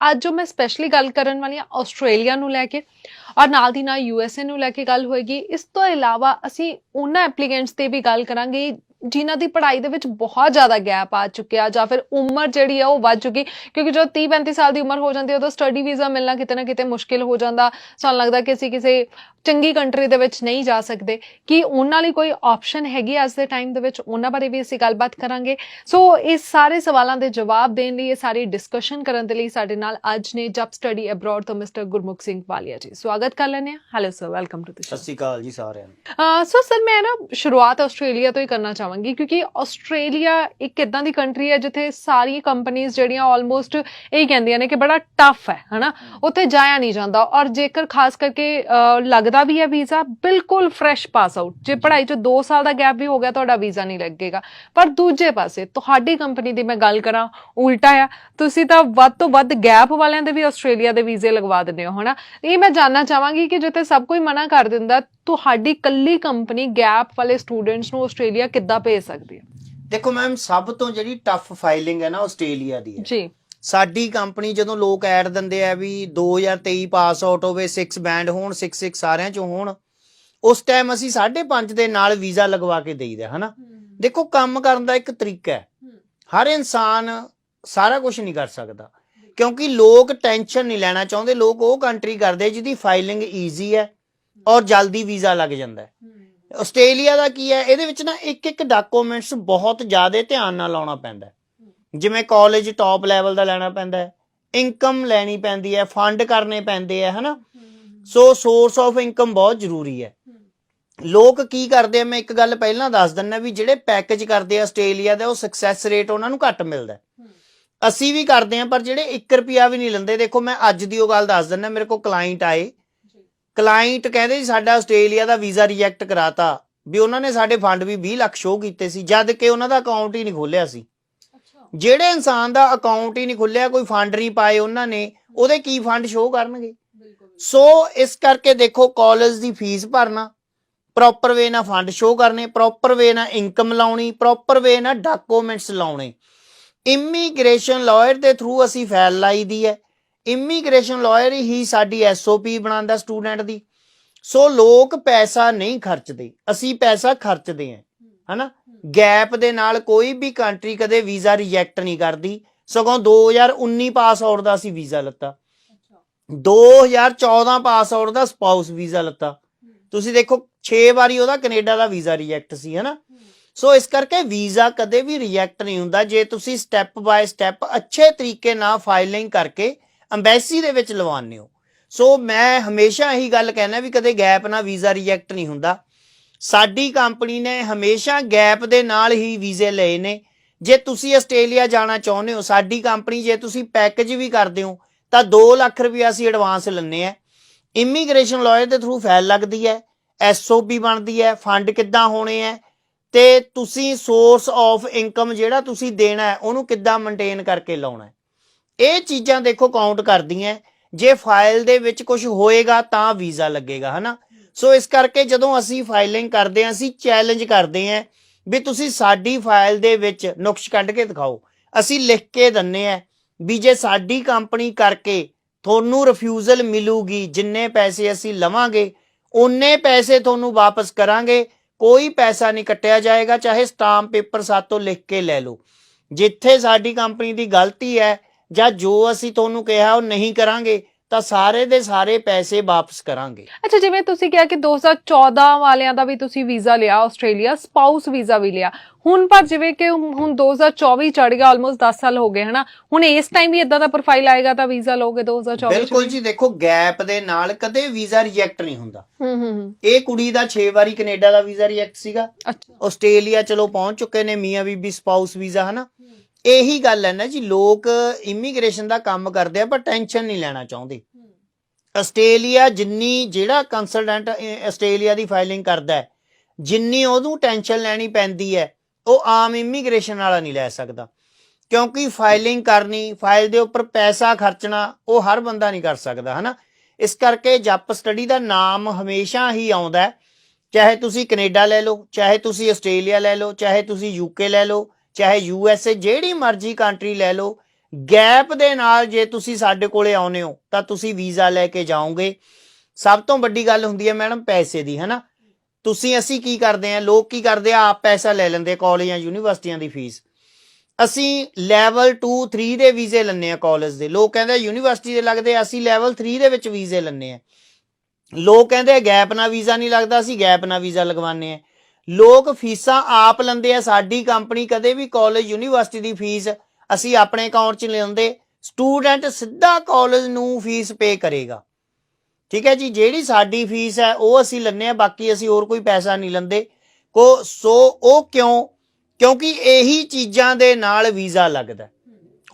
ਅੱਜ ਜੋ ਮੈਂ ਸਪੈਸ਼ਲੀ ਗੱਲ ਕਰਨ ਵਾਲੀ ਹਾਂ, ਆਸਟ੍ਰੇਲੀਆ ਨੂੰ ਲੈ ਕੇ ਔਰ ਨਾਲ ਦੀ ਨਾਲ ਯੂਐਸਏ ਨੂੰ ਲੈ ਕੇ ਗੱਲ ਹੋਏਗੀ। ਇਸ ਤੋਂ ਇਲਾਵਾ ਅਸੀਂ ਉਹਨਾਂ ਐਪਲੀਕੈਂਟਸ ਤੇ ਵੀ ਗੱਲ ਕਰਾਂਗੇ ਜਿਨ੍ਹਾਂ ਦੀ ਪੜ੍ਹਾਈ ਦੇ ਵਿੱਚ ਬਹੁਤ ਜ਼ਿਆਦਾ ਗੈਪ ਆ ਚੁੱਕਿਆ ਜਾਂ ਫਿਰ ਉਮਰ ਜਿਹੜੀ ਆ ਉਹ ਵੱਧ ਚੁੱਕੀ। ਕਿਉਂਕਿ ਜਦੋਂ 30 35 ਸਾਲ ਦੀ ਉਮਰ ਹੋ ਜਾਂਦੀ ਹੈ ਉਦੋਂ ਸਟੱਡੀ ਵੀਜ਼ਾ ਮਿਲਣਾ ਕਿਤੇ ਨਾ ਕਿਤੇ ਮੁਸ਼ਕਿਲ ਹੋ ਜਾਂਦਾ। ਸਾਨੂੰ ਲੱਗਦਾ ਕਿ ਅਸੀਂ ਕਿਸੇ ਚੰਗੀ ਕੰਟਰੀ ਦੇ ਵਿੱਚ ਨਹੀਂ ਜਾ ਸਕਦੇ। ਕਿ ਉਹਨਾਂ ਲਈ ਕੋਈ ਆਪਸ਼ਨ ਹੈਗੀ ਅੱਜ ਦੇ ਟਾਈਮ ਦੇ ਵਿੱਚ? ਉਹਨਾਂ ਬਾਰੇ ਵੀ ਅਸੀਂ ਗੱਲਬਾਤ ਕਰਾਂਗੇ। ਸੋ ਇਸ ਸਾਰੇ ਸਵਾਲਾਂ ਦੇ ਜਵਾਬ ਦੇਣ ਲਈ ਇਹ ਸਾਰੀ ਡਿਸਕਸ਼ਨ ਕਰਨ ਦੇ ਲਈ ਸਾਡੇ ਨਾਲ ਅੱਜ ਨੇ ਜਬ ਸਟੱਡੀ ਅਬਰੋਡ ਤੋਂ ਮਿਸਟਰ ਗੁਰਮੁਖ ਸਿੰਘ ਵਾਲੀਆ ਜੀ। ਸਵਾਗਤ ਕਰ ਲੈਂਦੇ ਹਾਂ। Hello sir welcome to the ਸਤਿ ਸ਼੍ਰੀ ਅਕਾਲ ਜੀ ਸਾਰਿਆਂ ਨੂੰ। ਸੋ ਸਰ ਮੈਂ ਨਾ ਸ਼ੁਰੂਆਤ ਆਸਟ੍ਰੇਲੀਆ ਤੋਂ ਹੀ ਕਰਨਾ ਚਾਹਾਂਗੀ ਕਿਉਂਕਿ ਆਸਟ੍ਰੇਲੀਆ ਇੱਕ ਇਦਾਂ ਦੀ ਕੰਟਰੀ ਹੈ ਜਿੱਥੇ ਸਾਰੀਆਂ ਕੰਪਨੀਆਂ ਜਿਹੜੀਆਂ ਆਲਮੋਸਟ ਇਹ ਕਹਿੰਦੀਆਂ ਨੇ ਕਿ ਬੜਾ ਟਫ ਹੈ ਹਨਾ? ਉੱਥੇ ਜਾਇਆ ਨਹੀਂ ਜਾਂਦਾ ਔਰ ਜੇਕਰ ਖਾਸ ਕਰਕੇ ਅਹ, ਲੱਗਦਾ ਵੀ ਹੈ ਵੀਜ਼ਾ ਬਿਲਕੁਲ ਫਰੈਸ਼ ਪਾਸ ਆਊਟ ਜੇ ਪੜ੍ਹਾਈ 'ਚ 2 ਸਾਲ ਦਾ ਗੈਪ ਵੀ ਹੋ ਗਿਆ ਤੁਹਾਡਾ ਵੀਜ਼ਾ ਨਹੀਂ ਲੱਗੇਗਾ। ਪਰ ਦੂਜੇ ਪਾਸੇ ਤੁਹਾਡੀ ਕੰਪਨੀ ਦੀ ਮੈਂ ਗੱਲ ਕਰਾਂ ਉਲਟਾ ਆ ਤੁਸੀਂ ਤਾਂ ਵੱਧ ਤੋਂ ਵੱਧ ਗੈਪ ਵਾਲਿਆਂ ਦੇ ਵੀ ਆਸਟ੍ਰੇਲੀਆ ਦੇ ਵੀਜ਼ੇ ਲਗਵਾ ਦਿੰਦੇ ਹੋ ਹਨਾ? ਇਹ ਮੈਂ ਜਾਨਣਾ ਚਾਹਾਂਗੀ ਕਿ ਜਿੱਥੇ ਸਭ ਕੋਈ ਮਨਾ ਕਰ ਦਿੰਦਾ ਤੁਹਾਡੀ ਕੱਲੀ ਕੰਪਨੀ ਗੈਪ ਵਾਲੇ ਸਟੂਡੈਂਟਸ ਨੂੰ ਆਸਟ੍ਰੇਲੀਆ ਕਿੱਦਾਂ ਭੇਜ ਸਕਦੀ ਹੈ? ਦੇਖੋ ਮੈਮ ਸਭ ਤੋਂ ਜਿਹੜੀ ਟਫ ਫਾਈਲਿੰਗ ਹੈ ਨਾ ਆਸਟ੍ਰੇਲੀਆ ਦੀ ਹੈ। ਜੀ। ਸਾਡੀ ਕੰਪਨੀ ਜਦੋਂ ਲੋਕ ਐਡ ਦਿੰਦੇ ਆ ਵੀ 2023 ਪਾਸ ਆਊਟ ਹੋਵੇ 6 ਬੈਂਡ ਹੋਣ 6 6 ਸਾਰਿਆਂ ਚੋਂ ਹੋਣ ਉਸ ਟਾਈਮ ਅਸੀਂ 5.5 ਦੇ ਨਾਲ ਵੀਜ਼ਾ ਲਗਵਾ ਕੇ ਦੇਈਦਾ ਹਨਾ? ਦੇਖੋ ਕੰਮ ਕਰਨ ਦਾ ਇੱਕ ਤਰੀਕਾ ਹੈ। ਹਰ ਇਨਸਾਨ ਸਾਰਾ ਕੁਝ ਨਹੀਂ ਕਰ ਸਕਦਾ। ਕਿਉਂਕਿ ਲੋਕ ਟੈਨਸ਼ਨ ਨਹੀਂ ਲੈਣਾ ਚਾਹੁੰਦੇ ਲੋਕ ਉਹ ਕੰਟਰੀ ਕਰਦੇ ਜਿਹਦੀ ਫਾਈਲਿੰਗ ਈਜ਼ੀ ਹੈ ਔਰ ਜਲਦੀ ਵੀਜ਼ਾ ਲੱਗ ਜਾਂਦਾ ਹੈ। ਆਸਟ੍ਰੇਲੀਆ ਦਾ ਕੀ ਹੈ? ਇਹਦੇ ਵਿੱਚ ਨਾ ਇੱਕ ਇੱਕ ਡਾਕੂਮੈਂਟਸ ਬਹੁਤ ਜ਼ਿਆਦਾ ਧਿਆਨ ਨਾਲ ਲਾਉਣਾ ਪੈਂਦਾ। ਜਿਵੇਂ ਕਾਲਜ ਟਾਪ ਲੈਵਲ ਦਾ ਲੈਣਾ ਪੈਂਦਾ ਹੈ ਇਨਕਮ ਲੈਣੀ ਪੈਂਦੀ ਹੈ ਫੰਡ ਕਰਨੇ ਪੈਂਦੇ ਆ ਹਨਾ? ਸੋ ਸੋਰਸ ਆਫ ਇਨਕਮ ਬਹੁਤ ਜ਼ਰੂਰੀ ਹੈ। ਲੋਕ ਕੀ ਕਰਦੇ ਆ, ਮੈਂ ਇੱਕ ਗੱਲ ਪਹਿਲਾਂ ਦੱਸ ਦਿੰਦਾ ਵੀ ਜਿਹੜੇ ਪੈਕੇਜ ਕਰਦੇ ਆ ਆਸਟ੍ਰੇਲੀਆ ਦਾ, ਉਹ ਸਕਸੈਸ ਰੇਟ ਉਹਨਾਂ ਨੂੰ ਘੱਟ ਮਿਲਦਾ ਅਸੀਂ ਵੀ ਕਰਦੇ ਆ ਪਰ ਜਿਹੜੇ 1 ਰੁਪਿਆ ਵੀ ਨਹੀਂ ਲੈਂਦੇ, ਦੇਖੋ ਮੈਂ ਅੱਜ ਦੀ ਉਹ ਗੱਲ ਦੱਸ ਦਿੰਦਾ, ਮੇਰੇ ਕੋਲ ਕਲਾਇੰਟ ਆਏ। ਕਲਾਇੰਟ ਕਹਿੰਦੇ ਜੀ ਸਾਡਾ ਆਸਟ੍ਰੇਲੀਆ ਦਾ ਵੀਜ਼ਾ ਰਿਜੈਕਟ ਕਰਾਤਾ, ਵੀ ਉਹਨਾਂ ਨੇ ਸਾਡੇ ਫੰਡ ਵੀ 20 ਲੱਖ ਸ਼ੋਅ ਕੀਤੇ ਸੀ, ਜਦ ਕਿ ਉਹਨਾਂ ਦਾ ਅਕਾਊਂਟ ਹੀ ਨਹੀਂ ਖੋਲਿਆ ਸੀ। ਜਿਹੜੇ ਇਨਸਾਨ ਦਾ ਅਕਾਊਂਟ ਹੀ ਨਹੀਂ ਖੁੱਲਿਆ ਕੋਈ ਫੰਡ ਨਹੀਂ ਪਾਏ ਉਹਨਾਂ ਨੇ ਉਹਦੇ ਕੀ ਫੰਡ ਸ਼ੋਅ ਕਰਨਗੇ? ਸੋ ਇਸ ਕਰਕੇ ਦੇਖੋ ਕਾਲਜ ਦੀ ਫੀਸ ਭਰਨਾ ਪ੍ਰੋਪਰ ਵੇ ਨਾਲ ਫੰਡ ਸ਼ੋਅ ਕਰਨੇ ਪ੍ਰੋਪਰ ਵੇ ਨਾਲ ਇਨਕਮ ਲਾਉਣੀ ਪ੍ਰੋਪਰ ਵੇ ਨਾਲ ਡਾਕੂਮੈਂਟਸ ਲਾਉਣੇ। ਇਮੀਗ੍ਰੇਸ਼ਨ ਲਾਇਰ ਦੇ ਥਰੂ ਅਸੀਂ ਫਾਈਲ ਲਾਈ ਦੀ ਹੈ। ਇਮੀਗ੍ਰੇਸ਼ਨ ਲਾਇਰ ਹੀ ਸਾਡੀ ਐਸਓਪੀ ਬਣਾਉਂਦਾ ਸਟੂਡੈਂਟ ਦੀ। ਸੋ ਲੋਕ ਪੈਸਾ ਨਹੀਂ ਖਰਚਦੇ ਅਸੀਂ ਪੈਸਾ ਖਰਚਦੇ ਹਾਂ। ਹਨਾ? ਗੈਪ ਦੇ ਨਾਲ ਕੋਈ ਵੀ ਕੰਟਰੀ ਕਦੇ ਵੀਜ਼ਾ ਰਿਜੈਕਟ ਨਹੀਂ ਕਰਦੀ। ਸਗੋਂ 2019 ਪਾਸ ਆਊਟ ਦਾ ਅਸੀਂ ਵੀਜ਼ਾ ਲੱਤਾ। 2014 ਪਾਸ ਆਊਟ ਦਾ ਸਪਾਊਸ ਵੀਜ਼ਾ ਲੱਤਾ। ਤੁਸੀਂ ਦੇਖੋ 6 ਵਾਰੀ ਉਹਦਾ ਕੈਨੇਡਾ ਦਾ ਵੀਜ਼ਾ ਰਿਜੈਕਟ ਸੀ ਹਨਾ? ਸੋ ਇਸ ਕਰਕੇ ਵੀਜ਼ਾ ਕਦੇ ਵੀ ਰਿਜੈਕਟ ਨਹੀਂ ਹੁੰਦਾ। ਜੇ ਤੁਸੀਂ ਸਟੈਪ ਬਾਏ ਸਟੈਪ ਅੱਛੇ ਤਰੀਕੇ ਨਾਲ ਫਾਈਲਿੰਗ ਕਰਕੇ ਐਮਬੈਸੀ ਦੇ ਵਿੱਚ ਲਵਾਉਂਦੇ ਹੋ। ਸੋ ਮੈਂ ਹਮੇਸ਼ਾ ਇਹੀ ਗੱਲ ਕਹਿਣਾ ਵੀ ਕਦੇ ਗੈਪ ਨਾਲ ਵੀਜ਼ਾ ਰਿਜੈਕਟ ਨਹੀਂ ਹੁੰਦਾ। ਸਾਡੀ ਕੰਪਨੀ ਨੇ ਹਮੇਸ਼ਾ ਗੈਪ ਦੇ ਨਾਲ ਹੀ ਵੀਜ਼ੇ ਲਏ ਨੇ। ਜੇ ਤੁਸੀਂ ਆਸਟ੍ਰੇਲੀਆ ਜਾਣਾ ਚਾਹੁੰਦੇ ਹੋ, ਸਾਡੀ ਕੰਪਨੀ ਜੇ ਤੁਸੀਂ ਪੈਕੇਜ ਵੀ ਕਰਦੇ ਹੋ, ਤਾਂ 2 ਲੱਖ ਰੁਪਏ ਅਸੀਂ ਐਡਵਾਂਸ ਲੈਂਦੇ ਆ ਇਮੀਗ੍ਰੇਸ਼ਨ ਲਾਇਰ ਦੇ ਥਰੂ ਫਾਈਲ ਲੱਗਦੀ ਹੈ ਐਸਓਪੀ ਬਣਦੀ ਹੈ ਫੰਡ ਕਿੱਦਾਂ ਹੋਣੇ ਹੈ, ਤੇ ਤੁਸੀਂ ਸੋਰਸ ਆਫ ਇਨਕਮ ਜਿਹੜਾ ਤੁਸੀਂ ਦੇਣਾ ਉਹਨੂੰ ਕਿੱਦਾਂ ਮੇਨਟੇਨ ਕਰਕੇ ਲਾਉਣਾ ਇਹ ਚੀਜ਼ਾਂ ਦੇਖੋ ਕਾਊਂਟ ਕਰਦੀਆਂ ਜੇ ਫਾਈਲ ਦੇ ਵਿੱਚ ਕੁਝ ਹੋਏਗਾ ਤਾਂ ਵੀਜ਼ਾ ਲੱਗੇਗਾ, ਹਨਾ? ਸੋ ਇਸ ਕਰਕੇ ਜਦੋਂ ਅਸੀਂ ਫਾਈਲਿੰਗ ਕਰਦੇ ਹਾਂ, ਅਸੀਂ ਚੈਲੰਜ ਕਰਦੇ ਹਾਂ ਵੀ ਤੁਸੀਂ ਸਾਡੀ ਫਾਈਲ ਦੇ ਵਿੱਚ ਨੁਕਸ ਕੱਢ ਕੇ ਦਿਖਾਓ। ਅਸੀਂ ਲਿਖ ਕੇ ਦਿੰਨੇ ਆ ਵੀ ਜੇ ਸਾਡੀ ਕੰਪਨੀ ਕਰਕੇ ਤੁਹਾਨੂੰ ਰਿਫਿਊਜ਼ਲ ਮਿਲੂਗੀ, ਜਿੰਨੇ ਪੈਸੇ ਅਸੀਂ ਲਵਾਂਗੇ ਉਨੇ ਪੈਸੇ ਤੁਹਾਨੂੰ ਵਾਪਸ ਕਰਾਂਗੇ, ਕੋਈ ਪੈਸਾ ਨਹੀਂ ਕੱਟਿਆ ਜਾਏਗਾ, ਚਾਹੇ ਸਟਾਂਪ ਪੇਪਰ ਸਾਤੋਂ ਲਿਖ ਕੇ ਲੈ ਲਓ। ਜਿੱਥੇ ਸਾਡੀ ਕੰਪਨੀ ਦੀ ਗਲਤੀ ਹੈ ਜਾਂ ਜੋ ਅਸੀਂ ਤੁਹਾਨੂੰ ਕਿਹਾ ਉਹ ਨਹੀਂ ਕਰਾਂਗੇ ਤਾਂ ਸਾਰੇ ਦੇ ਸਾਰੇ ਪੈਸੇ ਵਾਪਸ ਕਰਾਂਗੇ। ਅੱਛਾ ਜਿਵੇਂ ਤੁਸੀਂ ਕਿਹਾ ਕਿ 2014 ਵਾਲਿਆਂ ਦਾ ਵੀ ਤੁਸੀਂ ਵੀਜ਼ਾ ਲਿਆ ਆਸਟ੍ਰੇਲੀਆ ਸਪਾਊਸ ਵੀਜ਼ਾ ਵੀ ਲਿਆ। ਹੁਣ ਪਰ ਜਿਵੇਂ ਕਿ ਹੁਣ 2024 ਚੜ ਗਿਆ ਆਲਮੋਸਟ 10 ਸਾਲ ਹੋ ਗਏ ਹਨਾ? ਹੁਣ ਇਸ ਟਾਈਮ ਵੀ ਇਦਾਂ ਦਾ ਪ੍ਰੋਫਾਈਲ ਆਏਗਾ ਤਾਂ ਵੀਜ਼ਾ ਲਓਗੇ 2024 ਚ ਬਿਲਕੁਲ? ਜੀ ਦੇਖੋ ਗੈਪ ਦੇ ਨਾਲ ਕਦੇ ਵੀਜ਼ਾ ਰਿਜੈਕਟ ਨਹੀਂ ਹੁੰਦਾ। ਹੂੰ ਹੂੰ ਹੂੰ। ਇਹ ਕੁੜੀ ਦਾ 6 ਵਾਰੀ ਕੈਨੇਡਾ ਦਾ ਵੀਜ਼ਾ ਰਿਜੈਕਟ ਸੀਗਾ। ਅੱਛਾ। ਆਸਟ੍ਰੇਲੀਆ ਚਲੋ ਪਹੁੰਚ ਚੁੱਕੇ ਨੇ ਮੀਆਂ ਬੀਬੀ ਸਪਾਊਸ ਵੀਜ਼ਾ ਹਨਾ? ਇਹੀ ਗੱਲ ਹੈ ਨਾ ਜੀ ਲੋਕ ਇਮੀਗ੍ਰੇਸ਼ਨ ਦਾ ਕੰਮ ਕਰਦੇ ਆ ਪਰ ਟੈਨਸ਼ਨ ਨਹੀਂ ਲੈਣਾ ਚਾਹੁੰਦੇ। ਆਸਟ੍ਰੇਲੀਆ ਜਿੰਨੀ ਜਿਹੜਾ ਕੰਸਲਟੈਂਟ ਆਸਟ੍ਰੇਲੀਆ ਦੀ ਫਾਈਲਿੰਗ ਕਰਦਾ ਜਿੰਨੀ ਉਹਨੂੰ ਟੈਨਸ਼ਨ ਲੈਣੀ ਪੈਂਦੀ ਹੈ ਉਹ ਆਮ ਇਮੀਗ੍ਰੇਸ਼ਨ ਵਾਲਾ ਨਹੀਂ ਲੈ ਸਕਦਾ। ਕਿਉਂਕਿ ਫਾਈਲਿੰਗ ਕਰਨੀ ਫਾਈਲ ਦੇ ਉੱਪਰ ਪੈਸਾ ਖਰਚਣਾ ਉਹ ਹਰ ਬੰਦਾ ਨਹੀਂ ਕਰ ਸਕਦਾ ਹਨਾ? ਇਸ ਕਰਕੇ ਜੱਪ ਸਟੱਡੀ ਦਾ ਨਾਮ ਹਮੇਸ਼ਾ ਹੀ ਆਉਂਦਾ ਚਾਹੇ ਤੁਸੀਂ ਕੈਨੇਡਾ ਲੈ ਲਓ ਚਾਹੇ ਤੁਸੀਂ ਆਸਟ੍ਰੇਲੀਆ ਲੈ ਲਓ ਚਾਹੇ ਤੁਸੀਂ ਯੂਕੇ ਲੈ ਲਓ ਚਾਹੇ ਯੂ ਐਸ ਏ ਜਿਹੜੀ ਮਰਜ਼ੀ ਕੰਟਰੀ ਲੈ ਲਓ ਗੈਪ ਦੇ ਨਾਲ ਜੇ ਤੁਸੀਂ ਸਾਡੇ ਕੋਲੇ ਆਉਨੇ ਹੋ, ਤਾਂ ਤੁਸੀਂ ਵੀਜ਼ਾ ਲੈ ਕੇ ਜਾਓਗੇ। ਸਭ ਤੋਂ ਵੱਡੀ ਗੱਲ ਹੁੰਦੀ ਹੈ ਮੈਡਮ ਪੈਸੇ ਦੀ, ਹਨਾ? ਤੁਸੀਂ ਅਸੀਂ ਕੀ ਕਰਦੇ ਆ ਲੋਕ ਕੀ ਕਰਦੇ ਆ? ਆਪ ਪੈਸਾ ਲੈ ਲੈਂਦੇ ਕਾਲਜ ਜਾਂ ਯੂਨੀਵਰਸਿਟੀਆਂ ਦੀ ਫੀਸ। ਅਸੀਂ ਲੈਵਲ 2 3 ਦੇ ਵੀਜ਼ੇ ਲੈਂਦੇ ਆ ਕਾਲਜ ਦੇ। ਲੋਕ ਕਹਿੰਦੇ ਯੂਨੀਵਰਸਿਟੀ ਦੇ ਲੱਗਦੇ ਅਸੀਂ ਲੈਵਲ 3 ਦੇ ਵਿੱਚ ਵੀਜ਼ੇ ਲੈਂਦੇ ਆ ਲੋਕ ਕਹਿੰਦੇ ਗੈਪ ਨਾਲ ਵੀਜ਼ਾ ਨਹੀਂ ਲੱਗਦਾ, ਅਸੀਂ ਗੈਪ ਨਾਲ ਵੀਜ਼ਾ ਲਗਵਾਉਂਦੇ ਆ ਲੋਕ ਫੀਸਾਂ ਆਪ ਲੈਂਦੇ ਆ, ਸਾਡੀ ਕੰਪਨੀ ਕਦੇ ਵੀ ਕਾਲਜ ਯੂਨੀਵਰਸਿਟੀ ਦੀ ਫੀਸ ਅਸੀਂ ਆਪਣੇ ਅਕਾਊਂਟ 'ਚ ਲੈਂਦੇ। ਸਟੂਡੈਂਟ ਸਿੱਧਾ ਕਾਲਜ ਨੂੰ ਫੀਸ ਪੇ ਕਰੇਗਾ। ਠੀਕ ਹੈ ਜੀ, ਜਿਹੜੀ ਸਾਡੀ ਫੀਸ ਹੈ, ਉਹ ਅਸੀਂ ਲੈਂਦੇ ਆ ਬਾਕੀ ਅਸੀਂ ਹੋਰ ਕੋਈ ਪੈਸਾ ਨਹੀਂ ਲੈਂਦੇ। ਕੋ, ਸੋ, ਉਹ ਕਿਉਂ? ਕਿਉਂਕਿ ਇਹੀ ਚੀਜ਼ਾਂ ਦੇ ਨਾਲ ਵੀਜ਼ਾ ਲੱਗਦਾ।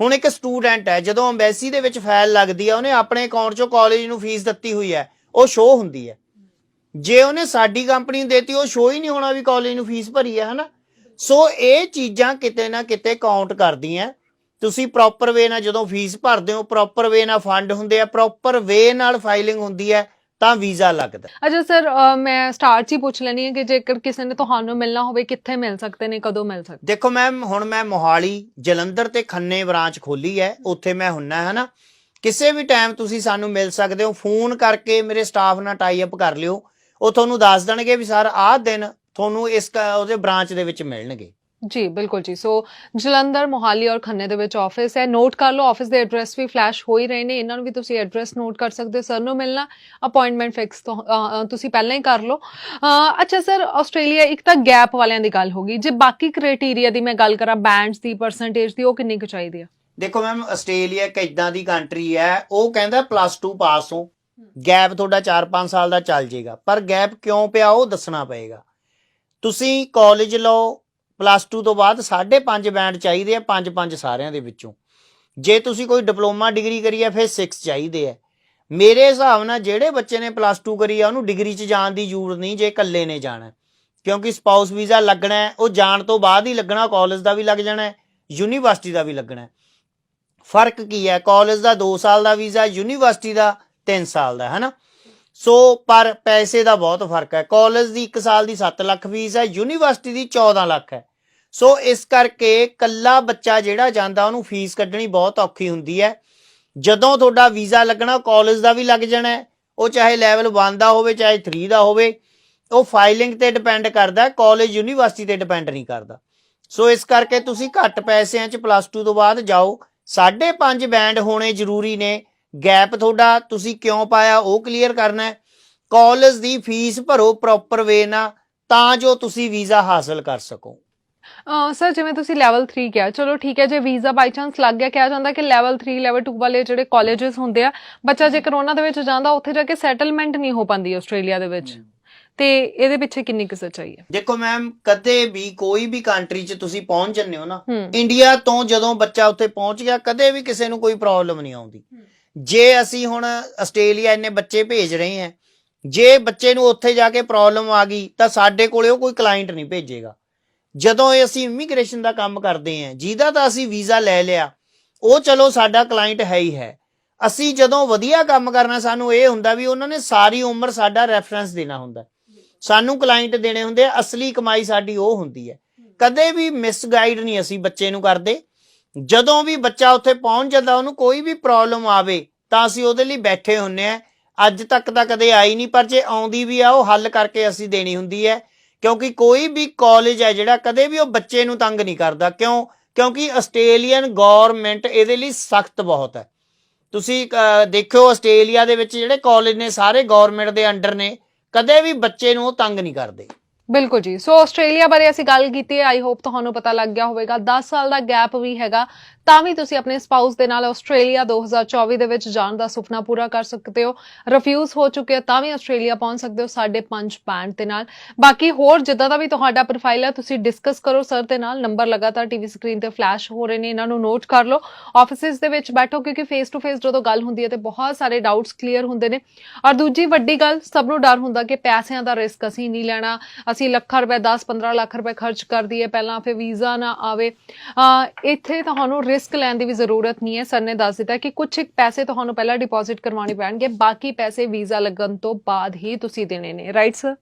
ਹੁਣ ਇੱਕ ਸਟੂਡੈਂਟ ਹੈ, ਜਦੋਂ ਐਮਬੈਸੀ ਦੇ ਵਿੱਚ ਫਾਈਲ ਲੱਗਦੀ ਹੈ, ਉਹਨੇ ਆਪਣੇ ਅਕਾਊਂਟ 'ਚੋਂ ਕਾਲਜ ਨੂੰ ਫੀਸ ਦਿੱਤੀ ਹੋਈ ਹੈ, ਉਹ ਸ਼ੋ ਹੁੰਦੀ ਹੈ। ਜੇ ਉਹਨੇ ਸਾਡੀ ਕੰਪਨੀ ਨੂੰ ਦੇਤੀ ਉਹ ਸ਼ੋ ਹੀ ਨਹੀਂ ਹੋਣਾ ਵੀ ਕਾਲਜ ਨੂੰ ਫੀਸ ਭਰੀ ਹੈ ਹਨਾ? ਸੋ ਇਹ ਚੀਜ਼ਾਂ ਕਿਤੇ ਨਾ ਕਿਤੇ ਕਾਊਂਟ ਕਰਦੀਆਂ। ਤੁਸੀਂ ਪ੍ਰੋਪਰ ਵੇ ਨਾਲ ਜਦੋਂ ਫੀਸ ਭਰਦੇ ਹੋ ਪ੍ਰੋਪਰ ਵੇ ਨਾਲ ਫੰਡ ਹੁੰਦੇ ਆ ਪ੍ਰੋਪਰ ਵੇ ਨਾਲ ਫਾਈਲਿੰਗ ਹੁੰਦੀ ਹੈ ਤਾਂ ਵੀਜ਼ਾ ਲੱਗਦਾ। ਅੱਛਾ ਸਰ ਮੈਂ ਸਟਾਰਟ ਹੀ ਪੁੱਛ ਲੈਣੀ ਹੈ ਕਿ ਜੇਕਰ ਕਿਸੇ ਨੇ ਤੁਹਾਨੂੰ ਮਿਲਣਾ ਹੋਵੇ ਕਿੱਥੇ ਮਿਲ ਸਕਦੇ ਨੇ ਕਦੋਂ ਮਿਲ ਸਕਦੇ ਦੇਖੋ ਮੈਮ ਹੁਣ ਮੈਂ ਮੋਹਾਲੀ ਜਲੰਧਰ ਤੇ ਖੰਨੇ ਬ੍ਰਾਂਚ ਖੋਲੀ ਹੈ ਉੱਥੇ ਮੈਂ ਹੁੰਨਾ ਹੈ ਨਾ ਕਿਸੇ ਵੀ ਟਾਈਮ ਤੁਸੀਂ ਸਾਨੂੰ ਮਿਲ ਸਕਦੇ ਹੋ ਫੋਨ ਕਰਕੇ ਮੇਰੇ ਸਟਾਫ ਨਾਲ ਟਾਈ ਅਪ ਕਰ ਲਿਓ। ਉਹ ਤੁਹਾਨੂੰ ਦੱਸ ਦੇਣਗੇ ਵੀ ਸਰ ਆਹ ਦਿਨ ਤੁਹਾਨੂੰ ਇਸ ਉਹਦੇ ਬ੍ਰਾਂਚ ਦੇ ਵਿੱਚ ਮਿਲਣਗੇ। ਜੀ ਬਿਲਕੁਲ ਜੀ। ਸੋ ਜਲੰਧਰ ਮੋਹਾਲੀ ਔਰ ਖੰਨੇ ਦੇ ਵਿੱਚ ਆਫਿਸ ਹੈ। ਨੋਟ ਕਰ ਲਓ ਆਫਿਸ ਦੇ ਐਡਰੈਸ ਵੀ ਫਲੈਸ਼ ਹੋ ਹੀ ਰਹੇ ਨੇ। ਇਹਨਾਂ ਨੂੰ ਵੀ ਤੁਸੀਂ ਐਡਰੈਸ ਨੋਟ ਕਰ ਸਕਦੇ ਹੋ। ਸਰ ਨੂੰ ਮਿਲਣਾ ਅਪਾਇੰਟਮੈਂਟ ਫਿਕਸ ਤੁਸੀਂ ਪਹਿਲਾਂ ਹੀ ਕਰ ਲਓ। ਅੱਛਾ ਸਰ ਆਸਟ੍ਰੇਲੀਆ ਇੱਕ ਤਾਂ ਗੈਪ ਵਾਲਿਆਂ ਦੀ ਗੱਲ ਹੋ ਗਈ। ਜੇ ਬਾਕੀ ਕ੍ਰਾਈਟੇਰੀਆ ਦੀ ਮੈਂ ਗੱਲ ਕਰਾਂ ਬੈਂਡਸ ਦੀ ਪਰਸੈਂਟੇਜ ਦੀ ਉਹ ਕਿੰਨੀ ਕੁ ਚਾਹੀਦੀ ਆ? ਦੇਖੋ ਮੈਮ ਆਸਟ੍ਰੇਲੀਆ ਇੱਕ ਇਦਾਂ ਦੀ ਕੰਟਰੀ ਹੈ। ਉਹ ਕਹਿੰਦਾ ਪਲੱਸ 2 ਪਾਸ ਹੋ। ਗੈਪ ਤੁਹਾਡਾ 4-5 ਸਾਲ ਦਾ ਚੱਲ ਜਾਏਗਾ ਪਰ ਗੈਪ ਕਿਉਂ ਪਿਆ ਉਹ ਦੱਸਣਾ ਪਏਗਾ। ਤੁਸੀਂ ਕਾਲਜ ਲਓ ਪਲੱਸ 2 ਤੋਂ ਬਾਅਦ 5.5 ਬੈਂਡ ਚਾਹੀਦੇ ਆ 5-5 ਸਾਰਿਆਂ ਦੇ ਵਿੱਚੋਂ। ਜੇ ਤੁਸੀਂ ਕੋਈ ਡਿਪਲੋਮਾ ਡਿਗਰੀ ਕਰੀ ਆ, ਫਿਰ 6 ਚਾਹੀਦੇ ਆ। ਮੇਰੇ ਹਿਸਾਬ ਨਾਲ ਜਿਹੜੇ ਬੱਚੇ ਨੇ ਪਲੱਸ 2 ਕਰੀ ਆ, ਉਹਨੂੰ ਡਿਗਰੀ 'ਚ ਜਾਣ ਦੀ ਜ਼ਰੂਰਤ ਨਹੀਂ ਜੇ ਇਕੱਲੇ ਨੇ ਜਾਣਾ। ਕਿਉਂਕਿ ਸਪਾਊਸ ਵੀਜ਼ਾ ਲੱਗਣਾ ਉਹ ਜਾਣ ਤੋਂ ਬਾਅਦ ਹੀ ਲੱਗਣਾ ਕਾਲਜ ਦਾ ਵੀ ਲੱਗ ਜਾਣਾ ਯੂਨੀਵਰਸਿਟੀ ਦਾ ਵੀ ਲੱਗਣਾ ਫ਼ਰਕ ਕੀ ਹੈ? ਕਾਲਜ ਦਾ 2 ਸਾਲ ਦਾ ਵੀਜ਼ਾ ਯੂਨੀਵਰਸਿਟੀ ਦਾ 3 ਸਾਲ ਦਾ ਹੈ ਨਾ ਸੋ, ਪਰ ਪੈਸੇ ਦਾ ਬਹੁਤ ਫ਼ਰਕ ਹੈ। ਕਾਲਜ ਦੀ 1 ਸਾਲ ਦੀ 7 ਲੱਖ ਫੀਸ ਹੈ, ਯੂਨੀਵਰਸਿਟੀ ਦੀ 14 ਲੱਖ ਹੈ। ਸੋ, ਇਸ ਕਰਕੇ ਕੱਲਾ ਬੱਚਾ ਜਿਹੜਾ ਜਾਂਦਾ, ਉਹਨੂੰ ਫੀਸ ਕੱਢਣੀ ਬਹੁਤ ਔਖੀ ਹੁੰਦੀ ਹੈ। ਜਦੋਂ ਤੁਹਾਡਾ ਵੀਜ਼ਾ ਲੱਗਣਾ, ਕਾਲਜ ਦਾ ਵੀ ਲੱਗ ਜਾਣਾ ਉਹ ਚਾਹੇ ਲੈਵਲ 1 ਦਾ ਹੋਵੇ, ਚਾਹੇ 3 ਦਾ ਹੋਵੇ, ਉਹ ਫਾਈਲਿੰਗ ਤੇ ਡਿਪੈਂਡ ਕਰਦਾ ਕਾਲਜ ਯੂਨੀਵਰਸਿਟੀ ਤੇ ਡਿਪੈਂਡ ਨਹੀਂ ਕਰਦਾ। ਸੋ, ਇਸ ਕਰਕੇ ਤੁਸੀਂ ਘੱਟ ਪੈਸਿਆਂ 'ਚ ਪਲੱਸ 2 ਤੋਂ ਬਾਅਦ ਜਾਓ। 5.5 ਬੈਂਡ ਹੋਣੇ ਜ਼ਰੂਰੀ ਨੇ। ਗੈਪ ਤੁਹਾਡਾ ਤੁਸੀਂ ਕਿਉਂ ਪਾਇਆ ਉਹ ਕਲੀਅਰ ਕਰਨਾ ਹੈ। ਕਾਲਜ ਦੀ ਫੀਸ ਭਰੋ ਪ੍ਰੋਪਰ ਵੇ ਨਾਲ ਤਾਂ ਜੋ ਤੁਸੀਂ ਵੀਜ਼ਾ ਹਾਸਲ ਕਰ ਸਕੋ। ਸਰ ਜਿਵੇਂ ਤੁਸੀਂ ਲੈਵਲ 3 ਕਿਹਾ ਚਲੋ ਠੀਕ ਹੈ ਜੇ ਵੀਜ਼ਾ ਬਾਈ ਚਾਂਸ ਲੱਗ ਗਿਆ ਕਿਹਾ ਜਾਂਦਾ ਕਿ ਲੈਵਲ 3 ਲੈਵਲ 2 ਵਾਲੇ ਜਿਹੜੇ ਕਾਲਜਸ ਹੁੰਦੇ ਆ ਬੱਚਾ ਜੇਕਰ ਉਹਨਾਂ ਦੇ ਵਿੱਚ ਜਾਂਦਾ ਉੱਥੇ ਜਾ ਕੇ ਸੈਟਲਮੈਂਟ ਨਹੀਂ ਹੋ ਪਾਉਂਦੀ ਆਸਟ੍ਰੇਲੀਆ ਦੇ ਵਿੱਚ। ਤੇ ਇਹਦੇ ਪਿੱਛੇ ਕਿੰਨੀ ਕੁ ਸੱਚਾਈ ਹੈ? ਦੇਖੋ ਮੈਮ ਕਦੇ ਵੀ ਕੋਈ ਵੀ ਕੰਟਰੀ 'ਚ ਤੁਸੀਂ ਪਹੁੰਚ ਜੰਨੇ ਹੋ ਨਾ ਇੰਡੀਆ ਤੋਂ ਜਦੋਂ ਬੱਚਾ ਉੱਥੇ ਪਹੁੰਚ ਗਿਆ ਕਦੇ ਵੀ ਕਿਸੇ ਨੂੰ ਕੋਈ ਪ੍ਰੋਬਲਮ ਨਹੀਂ ਆਉਂਦੀ। ਜੇ ਅਸੀਂ ਹੁਣ ਆਸਟ੍ਰੇਲੀਆ ਇੰਨੇ ਬੱਚੇ ਭੇਜ ਰਹੇ ਹਾਂ, ਜੇ ਬੱਚੇ ਨੂੰ ਉੱਥੇ ਜਾ ਕੇ ਪ੍ਰੋਬਲਮ ਆ ਗਈ, ਤਾਂ ਸਾਡੇ ਕੋਲੇ ਉਹ ਕੋਈ ਕਲਾਇੰਟ ਨਹੀਂ ਭੇਜੇਗਾ। ਜਦੋਂ ਅਸੀਂ ਇਮੀਗ੍ਰੇਸ਼ਨ ਦਾ ਕੰਮ ਕਰਦੇ ਹਾਂ, ਜਿਹਦਾ ਤਾਂ ਅਸੀਂ ਵੀਜ਼ਾ ਲੈ ਲਿਆ, ਉਹ ਚਲੋ ਸਾਡਾ ਕਲਾਇੰਟ ਹੈ ਹੀ ਹੈ। ਅਸੀਂ ਜਦੋਂ ਵਧੀਆ ਕੰਮ ਕਰਨਾ, ਸਾਨੂੰ ਇਹ ਹੁੰਦਾ ਵੀ ਉਹਨਾਂ ਨੇ ਸਾਰੀ ਉਮਰ ਸਾਡਾ ਰੈਫਰੈਂਸ ਦੇਣਾ ਹੁੰਦਾ। ਸਾਨੂੰ ਕਲਾਇੰਟ ਦੇਣੇ ਹੁੰਦੇ ਅਸਲੀ ਕਮਾਈ ਸਾਡੀ ਉਹ ਹੁੰਦੀ ਹੈ। ਕਦੇ ਵੀ ਮਿਸਗਾਈਡ ਨਹੀਂ ਅਸੀਂ ਬੱਚੇ ਨੂੰ ਕਰਦੇ। ਜਦੋਂ ਵੀ ਬੱਚਾ ਉੱਥੇ ਪਹੁੰਚ ਜਾਂਦਾ, ਉਹਨੂੰ ਕੋਈ ਵੀ ਪ੍ਰੋਬਲਮ ਆਵੇ, ਤਾਂ ਅਸੀਂ ਉਹਦੇ ਲਈ ਬੈਠੇ ਹੁੰਨੇ ਆ। ਅੱਜ ਤੱਕ ਤਾਂ ਕਦੇ ਆਈ ਨਹੀਂ, ਪਰ ਜੇ ਆਉਂਦੀ ਵੀ ਆ, ਉਹ ਹੱਲ ਕਰਕੇ ਅਸੀਂ ਦੇਣੀ ਹੁੰਦੀ ਹੈ। ਕਿਉਂਕਿ ਕੋਈ ਵੀ ਕਾਲਜ ਹੈ ਜਿਹੜਾ, ਕਦੇ ਵੀ ਉਹ ਬੱਚੇ ਨੂੰ ਤੰਗ ਨਹੀਂ ਕਰਦਾ। ਕਿਉਂ? ਕਿਉਂਕਿ ਆਸਟ੍ਰੇਲੀਅਨ ਗਵਰਨਮੈਂਟ ਇਹਦੇ ਲਈ ਸਖਤ ਬਹੁਤ ਹੈ। ਤੁਸੀਂ ਦੇਖਿਓ ਆਸਟ੍ਰੇਲੀਆ ਦੇ ਵਿੱਚ ਜਿਹੜੇ ਕਾਲਜ ਨੇ, ਸਾਰੇ ਗਵਰਨਮੈਂਟ ਦੇ ਅੰਡਰ ਨੇ, ਕਦੇ ਵੀ ਬੱਚੇ ਨੂੰ ਉਹ ਤੰਗ ਨਹੀਂ ਕਰਦੇ। ਬਿਲਕੁਲ ਜੀ। ਸੋ ਆਸਟ੍ਰੇਲੀਆ ਬਾਰੇ ਅਸੀਂ ਗੱਲ ਕੀਤੀ ਹੈ। ਆਈ ਹੋਪ ਤੁਹਾਨੂੰ ਪਤਾ ਲੱਗ ਗਿਆ ਹੋਵੇਗਾ। 10 ਸਾਲ ਦਾ ਗੈਪ ਵੀ ਹੈਗਾ। ਤਾਂ ਵੀ ਤੁਸੀਂ ਆਪਣੇ ਸਪਾਊਸ ਦੇ ਨਾਲ ਆਸਟ੍ਰੇਲੀਆ 2024 ਦੇ ਵਿੱਚ ਜਾਣ ਦਾ ਸੁਪਨਾ ਪੂਰਾ ਕਰ ਸਕਦੇ ਹੋ। ਰਿਫਿਊਜ਼ ਹੋ ਚੁੱਕੇ ਤਾਂ ਵੀ ਆਸਟ੍ਰੇਲੀਆ ਪਹੁੰਚ ਸਕਦੇ ਹੋ ਸਾਡੇ ਪੰਜ ਬੈਂਡ ਦੇ ਨਾਲ। ਬਾਕੀ ਹੋਰ ਜਿੱਦਾਂ ਦਾ ਵੀ ਤੁਹਾਡਾ ਪ੍ਰੋਫਾਈਲ ਹੈ ਤੁਸੀਂ ਡਿਸਕਸ ਕਰੋ ਸਰ ਦੇ ਨਾਲ। ਨੰਬਰ ਲਗਾਤਾਰ ਟੀਵੀ ਸਕਰੀਨ ਤੇ ਫਲੈਸ਼ ਹੋ ਰਹੇ ਨੇ, ਇਹਨਾਂ ਨੂੰ ਨੋਟ ਕਰ ਲਓ। ਆਫਿਸਿਸ ਦੇ ਵਿੱਚ ਬੈਠੋ ਕਿਉਂਕਿ ਫੇਸ ਟੂ ਫੇਸ ਜਦੋਂ ਗੱਲ ਹੁੰਦੀ ਹੈ ਤੇ ਬਹੁਤ ਸਾਰੇ ਡਾਊਟਸ ਕਲੀਅਰ ਹੁੰਦੇ ਨੇ। ਔਰ ਦੂਜੀ ਵੱਡੀ ਗੱਲ, ਸਭ ਨੂੰ ਡਰ ਹੁੰਦਾ ਕਿ ਪੈਸਿਆਂ ਦਾ ਰਿਸਕ ਅਸੀਂ ਨਹੀਂ ਲੈਣਾ। ਅਸੀਂ ਲੱਖਾਂ ਰੁਪਏ 10-15 ਲੱਖ ਰੁਪਏ ਖਰਚ ਕਰ ਦਈਏ, ਪਹਿਲਾਂ ਫਿਰ ਵੀਜ਼ਾ ਨਾ ਆਵੇ। ਇੱਥੇ ਤੁਹਾਨੂੰ ਰਿਸਕ ਲੈਣ ਦੀ ਵੀ ਜ਼ਰੂਰਤ ਨਹੀਂ ਹੈ। ਸਰ ਨੇ ਦੱਸ ਦਿੱਤਾ ਕਿ ਕੁਝ ਇੱਕ ਪੈਸੇ ਤੁਹਾਨੂੰ ਪਹਿਲਾਂ ਡਿਪੋਜ਼ਿਟ ਕਰਵਾਉਣੇ ਪੈਣਗੇ। ਬਾਕੀ ਪੈਸੇ ਵੀਜ਼ਾ ਲੱਗਣ ਤੋਂ ਬਾਅਦ ਹੀ ਤੁਸੀਂ ਦੇਣੇ ਨੇ। Right sir